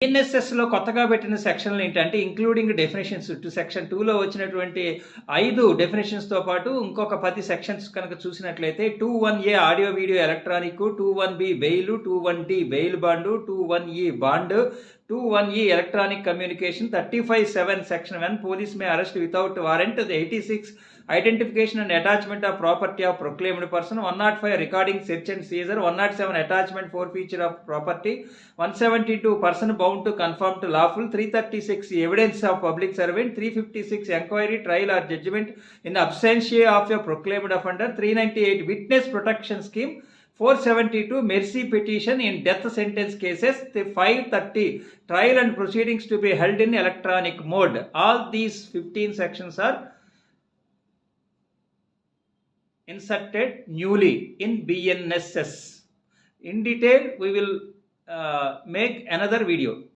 ఎన్ఎస్ఎస్లో కొత్తగా పెట్టిన సెక్షన్లు ఏంటంటే ఇంక్లూడింగ్ డెఫినేషన్స్ టు సెక్షన్ టూలో వచ్చినటువంటి ఐదు డెఫినేషన్స్తో పాటు ఇంకొక పది సెక్షన్స్ కనుక చూసినట్లయితే two one A audio video electronic two one B bail two one D bail bond two one E bond two one E electronic communication thirty five seven section one police may arrest without warrant eighty six identification and attachment of property of proclaimed person, 105 recording search and seizure, 107 attachment for feature of property, 172 person bound to confirm to lawful, 336 evidence of public servant, 356 enquiry, trial or judgment in absentia of a proclaimed offender, 398 witness protection scheme, 472 mercy petition in death sentence cases, the 530 trial and proceedings to be held in electronic mode. All these 15 sections are inserted newly in bnss in detail we will uh, make another video